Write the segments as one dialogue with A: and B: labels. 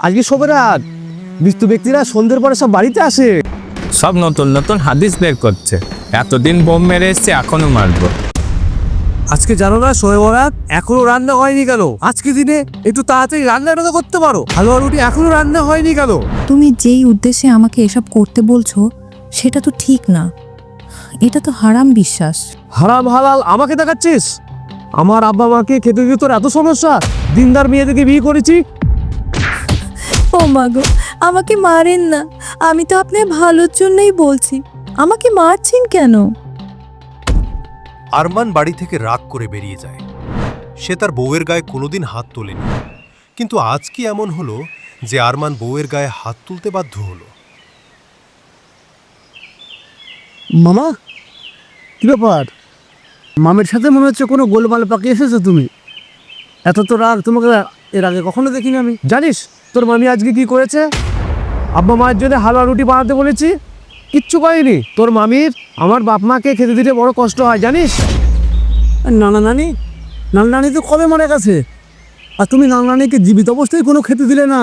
A: আজকে শোবে রাত। মৃত্যু ব্যক্তিরা সন্ধ্যের পরে সব বাড়িতে আসে।
B: সব নতুন নতুন হাদিস বের করছে। এতদিন বোম মেরে এসছে এখনও মারবো।
A: আজকে জানো না শোয়ে বরাত? এখনও রান্না হয়নি কেন? আজকে দিনে একটু তাড়াতাড়ি রান্নাটা তো করতে পারো। হালুয়া রুটি এখনও রান্না হয়নি কেন?
C: তুমি যেই উদ্দেশ্যে আমাকে এসব করতে বলছো সেটা তো ঠিক না। এটা তো হারাম বিশ্বাস।
A: হারাম হালাল আমাকে দেখাচ্ছিস? আমার আব্বা মাকে খেতে দিয়ে তোর এত সমস্যা। দিনদার মেয়েদেরকে বিয়ে করেছি
C: ও মা গো আমাকে মারেন না। আমি তো আপনার ভালোর জন্যই বলছি। আমাকে মারছেন কেন?
D: আরমান বাড়ি থেকে রাগ করে বেরিয়ে যায়। সে তার বউয়ের গায়ে কোনোদিন হাত তোলেনি। কিন্তু আজ কি এমন হলো যে আরমান বউয়ের গায়ে হাত তুলতে বাধ্য হলো?
A: মামা কি ব্যাপার? মামের সাথে মনে হচ্ছে কোনো গোলমাল পাকিয়ে এসেছ তুমি। এত তো রাগ তোমাকে এর আগে কখনো দেখিনি আমি। জানিস, তোর মামি আজকে কি করেছে? আব্বা মায়ের জন্য হালুয়া রুটি বানাতে বলেছি। কিচ্ছু পাইনি তোর মামির আমার বাপ মাকে খেতে দিতে বড় কষ্ট হয়, জানিস? নানা নানি নানা নানি তো কবে মারা গেছে? আর তুমি নানা নানিকে জীবিত অবস্থায় কোনো খেতে দিলে না।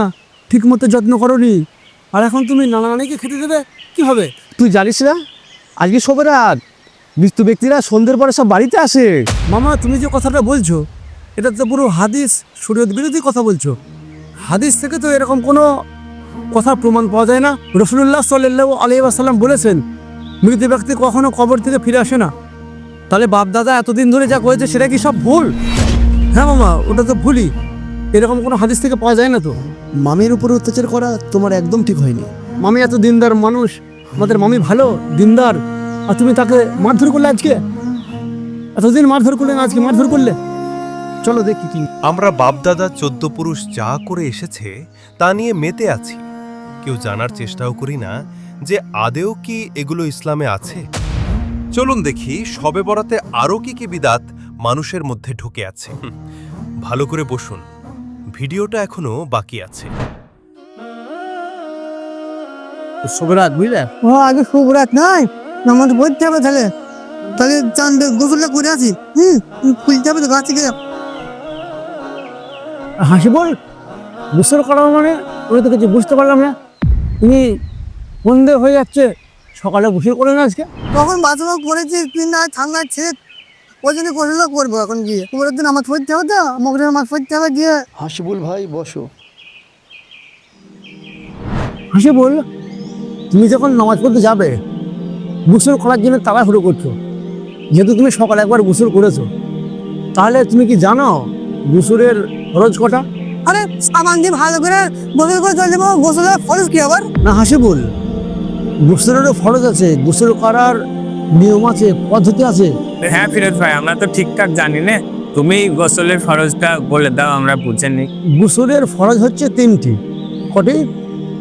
A: ঠিক মতো যত্ন করনি। আর এখন তুমি নানা নানিকে খেতে দেবে কি হবে তুই জানিস না, আজকে শোবে রাত। মৃত্যু ব্যক্তিরা সন্ধ্যের পরে সব বাড়িতে আসে। মামা, তুমি যে কথাটা বলছো এটা তো পুরো হাদিস শরীয়ত বিরোধী কথা বলছো। হাদিস থেকে তো এরকম কোনো কথার প্রমাণ পাওয়া যায় না। রসুল্লাহ সাল্লাহ আলিয়া আসাল্লাম বলেছেন মৃত ব্যক্তি কখনো কবর থেকে ফিরে আসে না। তাহলে বাপ দাদা এতদিন ধরে যা করেছে সেটা কি সব ভুল? হ্যাঁ মামা ওটা তো ভুলই। এরকম কোনো হাদিস থেকে পাওয়া যায় না তো? মামির উপর অত্যাচার করা তোমার একদম ঠিক হয়নি। মামি এত দিনদার মানুষ আমাদের মামি ভালো দিনদার। আর তুমি তাকে মারধর করলে আজকে? এতদিন মারধর করলে না আজকে মারধর করলে? চলো দেখি কি।
D: আমরা বাপদাদা চোদ্দ পুরুষ যা করে এসেছে তা নিয়ে মেতে আছি। কেউ জানার চেষ্টাও করি না যে আদেও কি এগুলো ইসলামে আছে। চলুন দেখি শবে বরাতে আরও কি কি বিদাত মানুষের মধ্যে ঢুকে আছে। ভালো করে বসুন। ভিডিওটা এখনও বাকি আছে।
A: শুভরাত বুঝলে?
E: ও আগে শুভরাত নাই। নামাজ পড়তে হবে তাহলে। তাহলে চান গোসলটা করে আসি। হুম খুলতে হবে তো গাছে গিয়ে
A: হাসি বল গোসল করা মানে ওই তো কিছু বুঝতে পারলাম না। তুমি সন্ধে হয়ে যাচ্ছে সকালে গোসল করে না আজকে?
E: তখন বাথরুম করেছি কিনা ঠান্ডা ছেড়ে ওই জন্য গোসলটা করব এখন গিয়ে। পুরো দিন নামাজ পড়তে হবে তো মগরের নামাজ পড়তে হবে গিয়ে।
F: হাসিবুল ভাই বসো।
A: হাসি বল তুমি যখন নামাজ পড়তে যাবে গোসল করার জন্য তাড়াহুড়ো করছ। যেহেতু তুমি সকালে একবার গোসল করেছ তাহলে তুমি কি জানো গোসলের খরচ কটা?
E: আরে সাবান দিয়ে ভালো করে গোসল করে চলে যাব গোসলের ফরজ কি আবার?
A: না হাসি বল। গোসলেরও ফরজ আছে গোসল করার নিয়ম আছে পদ্ধতি আছে।
B: হ্যাঁ ফিরোজ ভাই আমরা তো ঠিকঠাক জানি না। তুমি গোসলের ফরজটা বলে দাও আমরা বুঝে নিই।
A: গোসলের ফরজ হচ্ছে তিনটি। কটি?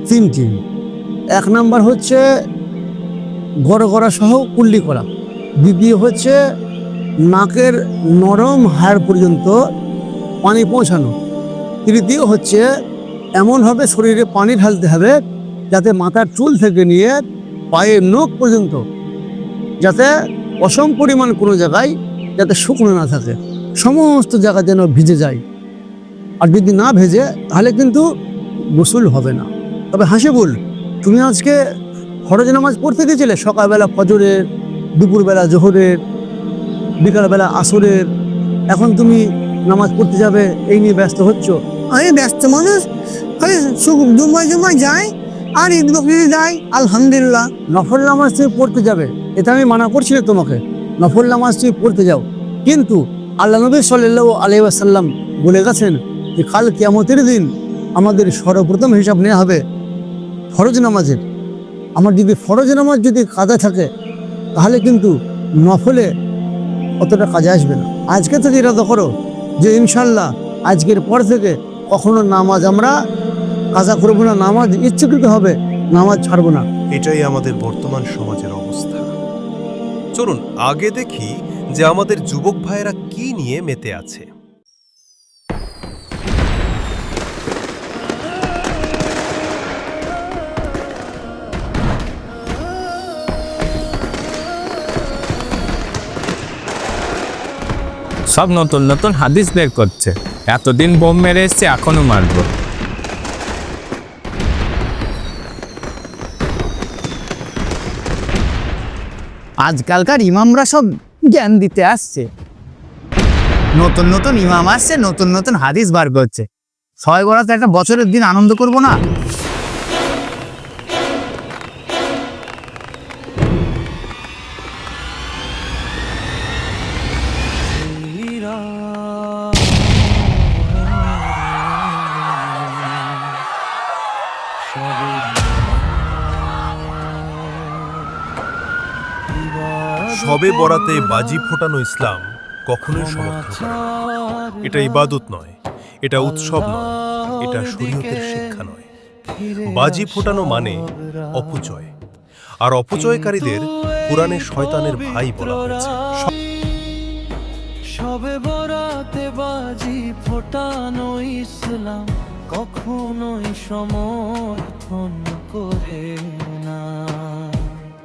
A: তিনটি। এক নাম্বার হচ্ছে গড় গড়া সহ কুল্লি করা। দ্বিতীয় হচ্ছে নাকের নরম হাড় পর্যন্ত পানি পৌঁছানো। তৃতীয় হচ্ছে এমনভাবে শরীরে পানি ঢালতে হবে যাতে মাথার চুল থেকে নিয়ে পায়ের নখ পর্যন্ত যাতে অসম পরিমাণ কোনো জায়গায় যাতে শুকনো না থাকে। সমস্ত জায়গা যেন ভিজে যায়। আর যদি না ভেজে, তাহলে কিন্তু গোসল হবে না। তবে হাসি বল, তুমি আজকে ফরজ নামাজ পড়তে গেছিলে? সকালবেলা ফজরের, দুপুরবেলা জোহরের, বিকালবেলা আসরের। এখন তুমি নামাজ পড়তে যাবে এই নিয়ে ব্যস্ত হচ্ছ?
E: আমি ব্যস্ত মানুষ। আরে জুম্মায় জুম্মায় যাই আর ঈদ বকরি যাই আলহামদুলিল্লাহ।
A: নফল নামাজ তুমি পড়তে যাবে এটা আমি মানা করছি না তোমাকে। নফল নামাজ তুমি পড়তে যাও। কিন্তু আল্লাহ নবী সাল্লাহ আলি আসাল্লাম বলে গেছেন যে কাল কিয়ামতের দিন আমাদের সর্বপ্রথম হিসাব নেওয়া হবে ফরজ নামাজের। আমার যদি ফরজ নামাজ যদি কাজে থাকে তাহলে কিন্তু নফলে অতটা কাজে আসবে না। আজকে থেকে ইরাদা করো। যে ইনশাল্লাহ আজকের পর থেকে কখনো নামাজ আমরা কাজা করব না, নামাজ ইচ্ছাকৃত হবে, নামাজ ছাড়বো না।
D: এটাই আমাদের বর্তমান সমাজের অবস্থা। চলুন, আগে দেখি যে আমাদের যুবক ভাইয়েরা কি নিয়ে মেতে আছে।
B: সব নতুন নতুন হাদিস বের করছে। এতদিন বোম মেরে এসছে, এখনও মারব।
F: আজকালকার ইমামরা সব জ্ঞান দিতে আসছে। নতুন নতুন ইমাম আসছে, নতুন নতুন হাদিস বার করছে। ছয় তো একটা বছরের দিন আনন্দ করব না?
D: সবে বরাতে বাজি ফোটানো ইসলাম কখনোই সমর্থন করে এটা ইবাদত নয়, এটা উৎসব নয়, এটা শরীয়তের শিক্ষা নয়। বাজি ফোটানো মানে অপচয়, আর অপচয়কারীদের পুরাণে শয়তানের ভাই বলা হয়েছে।
G: সবে বরাতে বাজি ফোটানো ইসলাম। কখনোই সমর্থন করে না।